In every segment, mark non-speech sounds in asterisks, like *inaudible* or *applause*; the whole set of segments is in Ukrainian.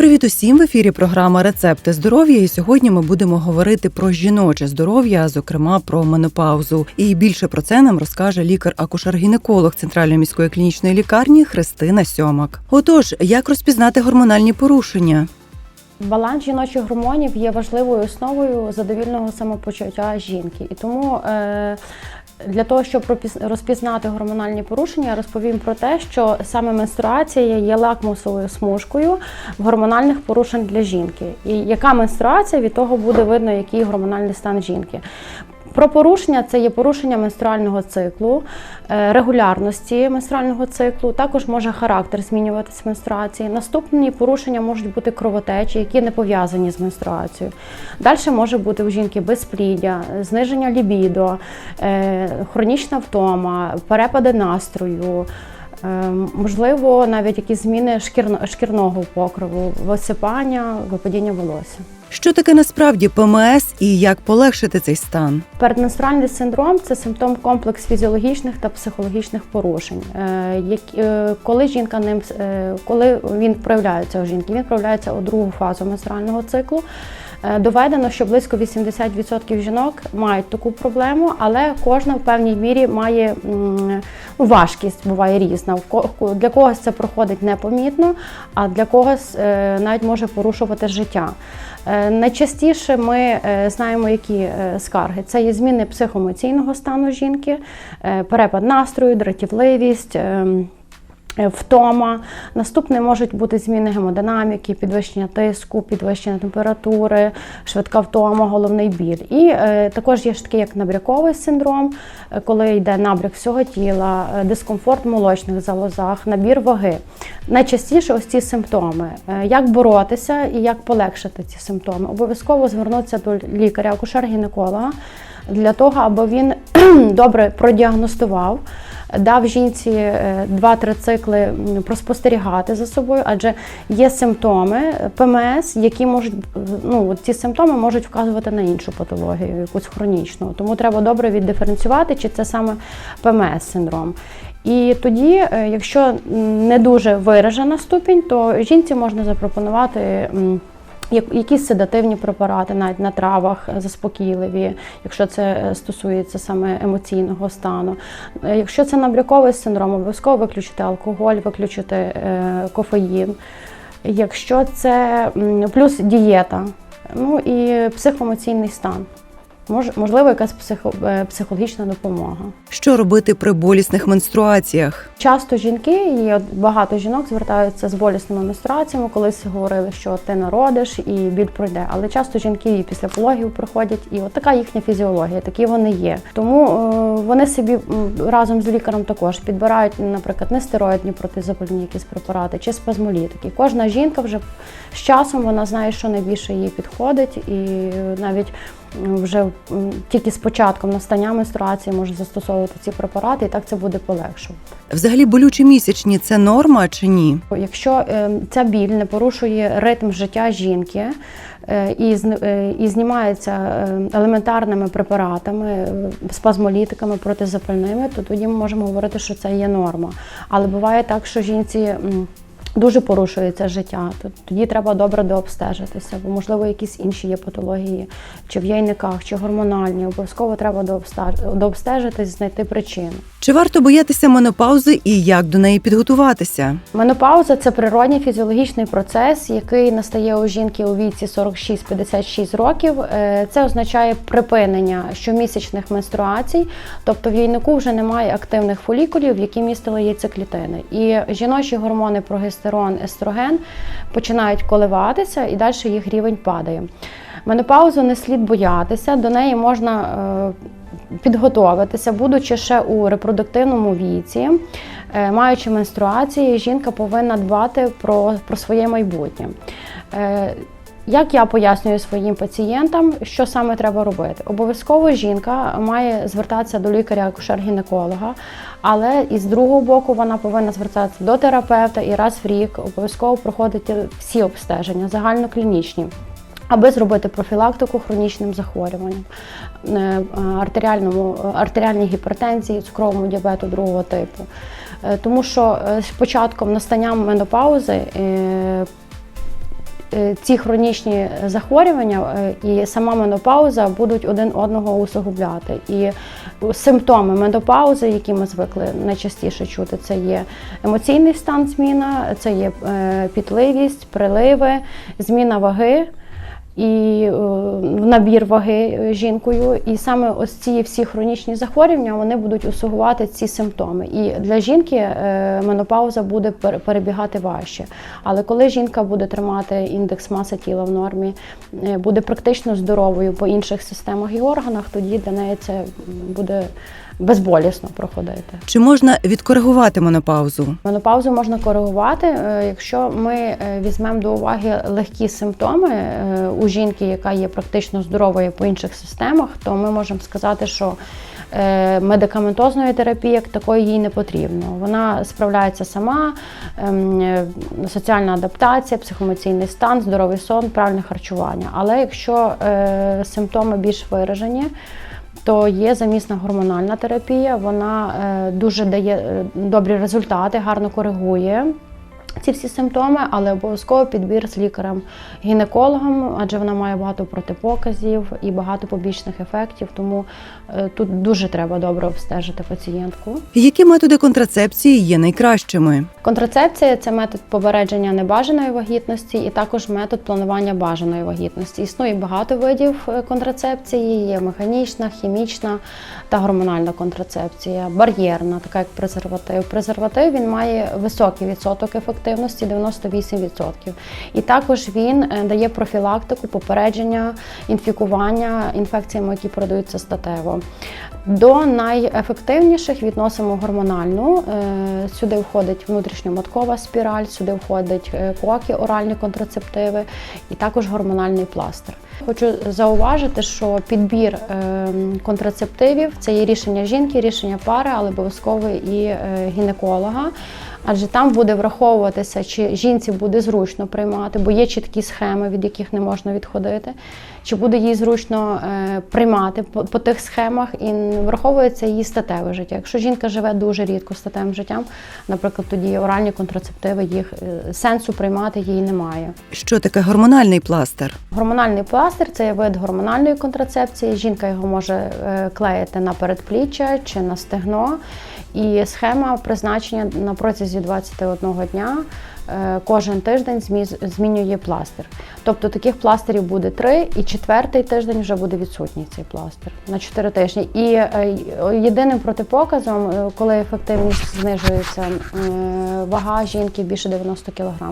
Привіт усім в ефірі. Програма Рецепти здоров'я. І сьогодні ми будемо говорити про жіноче здоров'я, зокрема про менопаузу. І більше про це нам розкаже лікар-акушер-гінеколог Центральної міської клінічної лікарні Христина Сьомак. Отож, як розпізнати гормональні порушення? Баланс жіночих гормонів є важливою основою задовільного самопочуття жінки. І тому е, для того, щоб розпізнати гормональні порушення, розповім про те, що саме менструація є лакмусовою смужкою гормональних порушень для жінки. І яка менструація, від того буде видно, який гормональний стан жінки. Про порушення це є порушення менструального циклу, е, регулярності менструального циклу. Також може характер змінюватися менструації. Наступні порушення можуть бути кровотечі, які не пов'язані з менструацією. Далі може бути у жінки безпліддя, зниження лібідо, е, хронічна втома, перепади настрою. е, Можливо, навіть якісь зміни шкірно- шкірного покриву, висипання, випадіння волосся. Що таке насправді ПМС і як полегшити цей стан? Передменструальний синдром це симптом комплекс фізіологічних та психологічних порушень. Е, е, Коли жінка ним е, коли він проявляється у жінки, він проявляється у другу фазу менструального циклу. Е, Доведено, що близько 80% жінок мають таку проблему, але кожна в певній мірі має ну, важкість, буває різна. Для когось це проходить непомітно, а для когось е, навіть може порушувати життя. Е, Найчастіше ми знаємо, які скарги. Це є зміни психоемоційного стану жінки, перепад настрою, дратівливість. Е, Втома. Наступне можуть бути зміни гемодинаміки, підвищення тиску, підвищення температури, швидка втома, головний біль. І е, також є ж такий як набряковий синдром, е, коли йде набряк всього тіла, дискомфорт в молочних залозах, набір ваги. Найчастіше ось ці симптоми. Як боротися і як полегшити ці симптоми? Обов'язково звернутися до лікаря, акушер-гінеколога для того, аби він *clears throat* добре продіагностував, дав жінці е, 2-3 цикли проспостерігати за собою, адже є симптоми е, ПМС, які можуть ну от ці симптоми можуть вказувати на іншу патологію, якусь хронічну. Тому треба добре віддиференціювати, чи це саме ПМС синдром. І тоді, е, якщо не дуже виражена ступінь, то жінці можна запропонувати. Якісь седативні препарати, навіть на травах е, заспокійливі, якщо це е, стосується саме емоційного стану. Е, Якщо це набряковий синдром, обов'язково виключити алкоголь, виключити кофеїн. Якщо це плюс дієта, ну і психоемоційний стан. Мож, можливо, якась психо, е, психологічна допомога. Що робити при болісних менструаціях? Часто жінки, і от багато жінок звертаються з болісними менструаціями, колись говорили, що ти народиш і біль пройде. Але часто жінки і після пологів проходять, і от така їхня фізіологія, такі вони є. Тому е, вони собі разом з лікарем також підбирають, наприклад, нестероїдні протизапальні якісь препарати чи спазмолітики. Кожна жінка вже з часом вона знає, що найбільше їй підходить, і навіть вже тільки з початком настання менструації може застосовувати ці препарати, і так це буде полегшувати. Взагалі, болючі місячні це норма чи ні? Якщо е, ця біль не порушує ритм життя жінки е, і, е, і знімається елементарними препаратами, спазмолітиками, протизапальними, то тоді ми можемо говорити, що це є норма. Але буває так, що жінці. Дуже порушується життя, то тоді треба добре дообстежитися, бо можливо якісь інші є патології, чи в яйниках, чи гормональні. Обов'язково треба дообстежитись, знайти причину. Чи варто боятися менопаузи і як до неї підготуватися? Менопауза це природній фізіологічний процес, який настає у жінки у віці 46-56 років. Е, Це означає припинення щомісячних менструацій, тобто в яйнику вже немає активних фолікулів, які містили яйцеклітини. І жіночі гормони прогестерон, естроген починають коливатися, і далі їх рівень падає. Менопаузу не слід боятися, до неї можна е, підготуватися, будучи ще у репродуктивному віці, е, маючи менструації, жінка повинна дбати про, про своє майбутнє. Е, Як я пояснюю своїм пацієнтам, що саме треба робити? Обов'язково жінка має звертатися до лікаря-акушер-гінеколога, але і з другого боку вона повинна звертатися до терапевта і раз в рік обов'язково проходити всі обстеження, загальноклінічні. Аби зробити профілактику хронічним захворюванням, е, артеріальному, артеріальній гіпертензії, цукровому діабету другого типу. Е, Тому що е, з початком настання менопаузи е, е, ці хронічні захворювання е, і сама менопауза будуть один одного усугубляти. І симптоми менопаузи, які ми звикли найчастіше чути, це є емоційний стан зміна, це є е, пітливість, приливи, зміна ваги. І е, набір ваги е, жінкою, і саме ось ці всі хронічні захворювання вони будуть усугувати ці симптоми. І для жінки е, менопауза буде пер- перебігати важче. Але коли жінка буде тримати індекс маси тіла в нормі, буде практично здоровою по інших системах і органах, тоді для неї це буде безболісно проходити. Чи можна відкоригувати менопаузу? Менопаузу можна коригувати, е, якщо ми е, візьмемо до уваги легкі симптоми е, у жінки, яка є практично здоровою по інших системах, то ми можемо сказати, що медикаментозної терапії як такої їй не потрібно. Вона справляється сама, ем, е, соціальна адаптація, психоемоційний стан, здоровий сон, правильне харчування. Але якщо е, симптоми більш виражені, то є замісна гормональна терапія. Вона е, дуже дає е, добрі результати, гарно коригує. Ці всі симптоми, але обов'язково підбір з лікарем-гінекологом, адже вона має багато протипоказів і багато побічних ефектів, тому е, тут дуже треба добре обстежити пацієнтку. Які методи контрацепції є найкращими? Контрацепція це метод попередження небажаної вагітності і також метод планування бажаної вагітності. Існує багато видів е, контрацепції: є механічна, хімічна та гормональна контрацепція, бар'єрна, така як презерватив. Презерватив він має високий відсоток ефективності 98%. І також він е, дає профілактику, попередження, інфікування інфекціями, які передаються статево. До найефективніших відносимо гормональну. Е, Сюди входить внутрішньоматкова спіраль, сюди входять е, коки, оральні контрацептиви і також гормональний пластир. Хочу зауважити, що підбір контрацептивів це є рішення жінки, рішення пари, але обов'язково і гінеколога. Адже там буде враховуватися, чи жінці буде зручно приймати, бо є чіткі схеми, від яких не можна відходити, чи буде їй зручно е, приймати по, по тих схемах, і враховується її статеве життя. Якщо жінка живе дуже рідко статевим життям, наприклад, тоді оральні контрацептиви їх е, сенсу приймати їй немає. Що таке гормональний пластир? Гормональний пластир це є вид гормональної контрацепції. Жінка його може е, клеїти на передпліччя чи на стегно. І схема призначення на протязі 21 дня кожен тиждень змі- змінює пластир. Тобто таких пластирів буде три, і четвертий тиждень вже буде відсутній цей пластир на 4 тижні. І е, єдиним протипоказом, е, коли ефективність знижується, е, вага жінки більше 90 кг,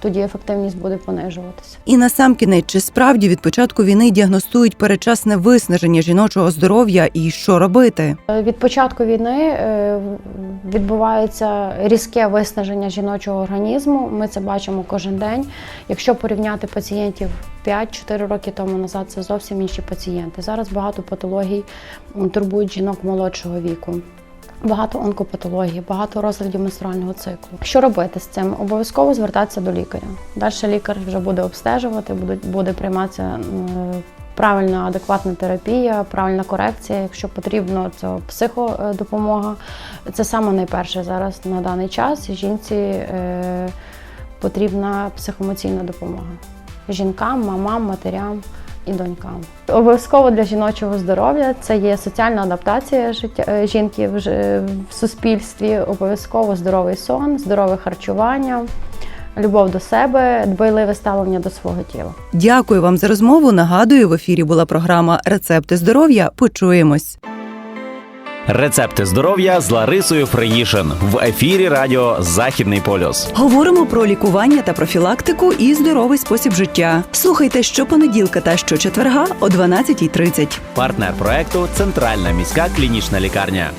тоді ефективність буде понижуватися. І насамкінець, чи справді від початку війни діагностують передчасне виснаження жіночого здоров'я і що робити? Е, Від початку війни е, відбувається різке виснаження жіночого організму. Ми це бачимо кожен день. Якщо порівняти пацієнтів 5-4 роки тому назад, це зовсім інші пацієнти. Зараз багато патологій турбують жінок молодшого віку. Багато онкопатології, багато розладів менструального циклу. Що робити з цим? Обов'язково звертатися до лікаря. Далі лікар вже буде обстежувати, буде, буде прийматися правильна адекватна терапія, правильна корекція. Якщо потрібно, це психодопомога. Це саме найперше зараз на даний час. Жінці е, потрібна психоемоційна допомога жінкам, мамам, матерям і донькам. Обов'язково для жіночого здоров'я це є соціальна адаптація життя е, жінки в, в суспільстві, обов'язково здоровий сон, здорове харчування, любов до себе, дбайливе ставлення до свого тіла. Дякую вам за розмову. Нагадую, в ефірі була програма Рецепти здоров'я. Почуємось. Рецепти здоров'я з Ларисою Фреїшин в ефірі Радіо Західний полюс. Говоримо про лікування та профілактику і здоровий спосіб життя. Слухайте щопонеділка та щочетверга о 12.30. Партнер проекту Центральна міська клінічна лікарня.